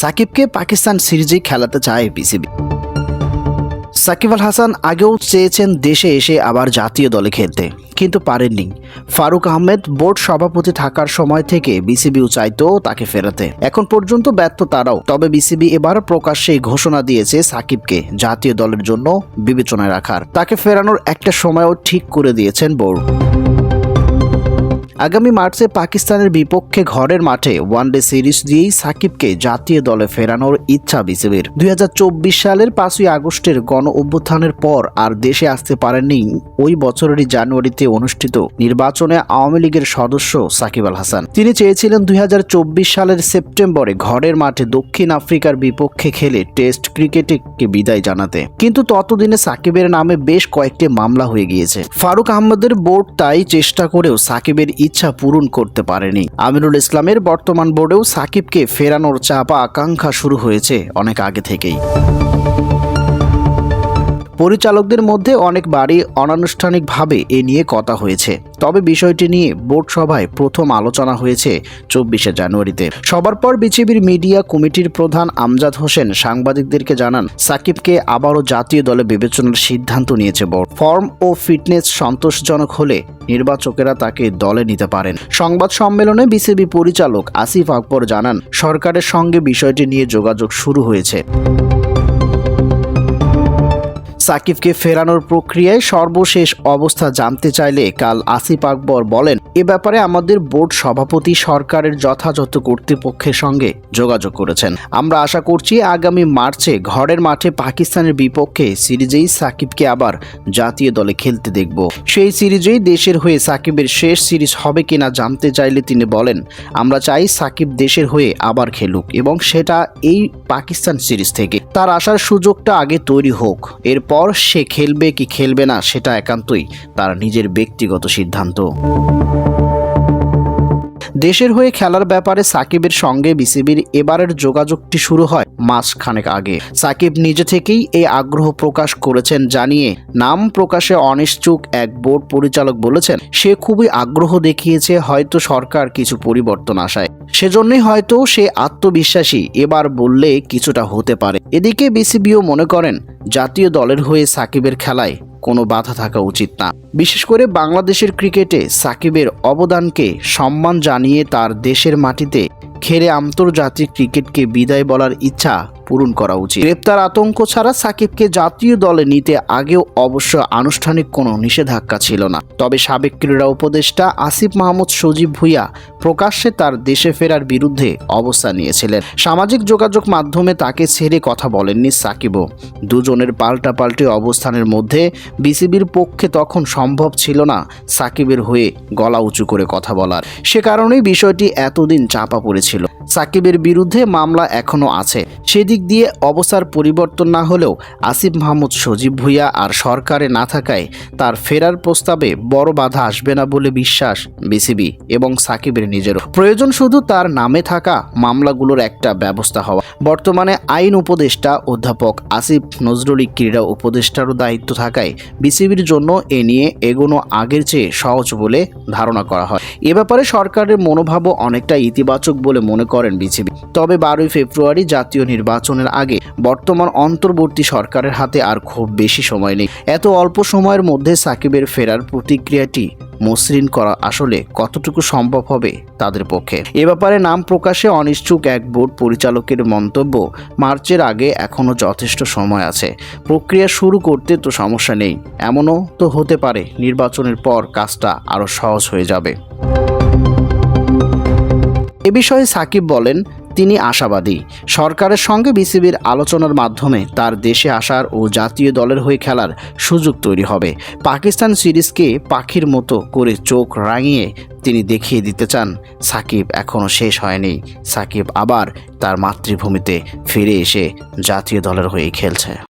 সাকিবকে পাকিস্তান সিরিজে খেলাতে চায় বিসিবি। সাকিব আল হাসান আগেও চেয়েছেন দেশে এসে আবার জাতীয় দলে খেলতে, কিন্তু পারেননি। ফারুক আহমেদ বোর্ড সভাপতি থাকার সময় থেকে বিসিবিও চাইতো তাকে ফেরাতে। এখন পর্যন্ত ব্যর্থ তারাও, তবে বিসিবি এবার প্রকাশ্যে ঘোষণা দিয়েছে সাকিবকে জাতীয় দলের জন্য বিবেচনায় রাখার। তাকে ফেরানোর একটা সময়ও ঠিক করে দিয়েছেন বোর্ড। আগামী মার্চে পাকিস্তানের বিপক্ষে ঘরের মাঠে ওয়ানডে সিরিজ দিয়েই সাকিবকে জাতীয় দলে ফেরানোর ইচ্ছা বিসিবির। দুই সালের পাঁচই আগস্টের গণ অভ্যুত্থানের পর আর দেশে আসতে পারেননি ওই বছরেরই জানুয়ারিতে অনুষ্ঠিত নির্বাচনে আওয়ামী লীগের সদস্য সাকিব আল হাসান। তিনি চেয়েছিলেন দুই হাজার চব্বিশ সালের সেপ্টেম্বরে ঘরের মাঠে দক্ষিণ আফ্রিকার বিপক্ষে খেলে টেস্ট ক্রিকেটকে বিদায় জানাতে। কিন্তু ততদিনে সাকিবের নামে বেশ কয়েকটি মামলা হয়ে গিয়েছে। ফারুক আহমদের বোর্ড তাই চেষ্টা করেও সাকিবের ইচ্ছা পূরণ করতে পারেনি। আমিরুল ইসলামের বর্তমান বোর্ডেও সাকিবকে ফেরানোর চাপা আকাঙ্ক্ষা শুরু হয়েছে অনেক আগে থেকেই। পরিচালকদের মধ্যে অনেকবারই অনানুষ্ঠানিকভাবে এ নিয়ে কথা হয়েছে। তবে বিষয়টি নিয়ে বোর্ড সভায় প্রথম আলোচনা হয়েছে চব্বিশে জানুয়ারিতে। সবার পর বিসিবির মিডিয়া কমিটির প্রধান আমজাদ হোসেন সাংবাদিকদেরকে জানান, সাকিবকে আবারও জাতীয় দলে বিবেচনার সিদ্ধান্ত নিয়েছে বোর্ড। ফর্ম ও ফিটনেস সন্তোষজনক হলে নির্বাচকেরা তাকে দলে নিতে পারেন। সংবাদ সম্মেলনে বিসিবি পরিচালক আসিফ আকবর জানান, সরকারের সঙ্গে বিষয়টি নিয়ে যোগাযোগ শুরু হয়েছে। সাকিবকে ফেরানোর প্রক্রিয়ায় সর্বশেষ অবস্থা জানতে চাইলে কাল আসিফ আকবর বলেন এ ব্যাপারে আমাদের বোর্ড সভাপতি সরকারের যথাযথ কর্তৃপক্ষের সঙ্গে যোগাযোগ করেছেন। আমরা আশা করছি আগামী মার্চে ঘরের মাঠে পাকিস্তানের বিপক্ষে সিরিজেই সাকিবকে আবার জাতীয় দলে খেলতে দেখব। সেই সিরিজেই দেশের হয়ে সাকিবের শেষ সিরিজ হবে কিনা জানতে চাইলে তিনি বলেন, আমরা চাই সাকিব দেশের হয়ে আবার খেলুক এবং সেটা এই পাকিস্তান সিরিজ থেকে। তার আসার সুযোগটা আগে তৈরি হোক। এরপর সে খেলবে কি খেলবে না সেটা একান্তই তার নিজের ব্যক্তিগত সিদ্ধান্ত। দেশের হয়ে খেলার ব্যাপারে সাকিবের সঙ্গে বিসিবির এবারের যোগাযোগটি শুরু হয় মাস খানেক আগে। সাকিব নিজে থেকেই এই আগ্রহ প্রকাশ করেছেন জানিয়ে নাম প্রকাশে অনিশ্চুক এক বোর্ড পরিচালক বলেছেন, সে খুবই আগ্রহ দেখিয়েছে, হয়তো সরকার কিছু পরিবর্তন আসায় সেজন্যই হয়তো সে আত্মবিশ্বাসী, এবার বললে কিছুটা হতে পারে। এদিকে বিসিবিও মনে করেন জাতীয় দলের হয়ে সাকিবের খেলায় কোনো বাধা থাকা উচিত না। বিশেষ করে বাংলাদেশের ক্রিকেটে সাকিবের অবদানকে সম্মান জানিয়ে তার দেশের মাটিতে খেলে আন্তর্জাতিক ক্রিকেটকে বিদায় বলার ইচ্ছা পূরণ করা উচিত। গ্রেপ্তার আতঙ্ক ছাড়া সাকিবকে জাতীয় দলে নিতে আগেও অবশ্য আনুষ্ঠানিক কোনো নিষেধাজ্ঞা ছিল না। তবে সাবেক ক্রীড়া উপদেষ্টা আসিফ মাহমুদ সজীব ভুইয়া প্রকাশ্যে তার দেশে ফেরার বিরুদ্ধে অবস্থান নিয়েছিলেন। সামাজিক যোগাযোগ মাধ্যমে তাকে ছেড়ে কথা বলেননি সাকিবও। দুজনের পাল্টাপাল্টি অবস্থানের মধ্যে বিসিবির পক্ষে তখন সম্ভব ছিল না সাকিবের হয়ে গলা উঁচু করে কথা বলার। সে কারণেই বিষয়টি এতদিন চাপা পড়েছিল সাকিবের বিরুদ্ধে মামলা এখনও আছে। সেদিক দিয়ে অবস্থার পরিবর্তন না হলেও আসিফ মাহমুদ সজীব ভুইয়া আর সরকারে না থাকায় তার ফেরার প্রস্তাবে বড় বাধা আসবে না বলে বিশ্বাস বিসিবি এবং সাকিবের নিজেরও। প্রয়োজন শুধু তার নামে থাকা মামলাগুলোর একটা ব্যবস্থা হওয়া। বর্তমানে আইন উপদেষ্টা অধ্যাপক আসিফ নজরুলি ক্রীড়া উপদেষ্টারও দায়িত্ব থাকায় বিসিবির জন্য এ নিয়ে এগোনো আগের চেয়ে সহজ বলে ধারণা করা হয়। এ ব্যাপারে সরকারের মনোভাবও অনেকটা ইতিবাচক বলে মনে করেন বিসিবি তবে বারোই ফেব্রুয়ারি জাতীয় নির্বাচনের আগে বর্তমান অন্তর্বর্তী সরকারের হাতে আর খুব বেশি সময় নেই। এত অল্প সময়ের মধ্যে সাকিবের ফেরার প্রতিক্রিয়াটি মসৃণ করা আসলে কতটুকু সম্ভব হবে তাদের পক্ষে? এ ব্যাপারে নাম প্রকাশে অনিচ্ছুক এক বোর্ড পরিচালকের মন্তব্য, মার্চের আগে এখনও যথেষ্ট সময় আছে। প্রক্রিয়া শুরু করতে তো সমস্যা নেই। এমনও তো হতে পারে, নির্বাচনের পর কাজটা আরও সহজ হয়ে যাবে। এ বিষয়ে সাকিব বলেন, তিনি আশাবাদী। সরকারের সঙ্গে বিসিবির আলোচনার মাধ্যমে তার দেশে আসার ও জাতীয় দলের হয়ে খেলার সুযোগ তৈরি হবে। পাকিস্তান সিরিজকে পাখির মতো করে চোখ রাঙিয়ে তিনি দেখিয়ে দিতে চান। সাকিব এখনও শেষ হয়নি। সাকিব আবার তার মাতৃভূমিতে ফিরে এসে জাতীয় দলের হয়ে খেলছে।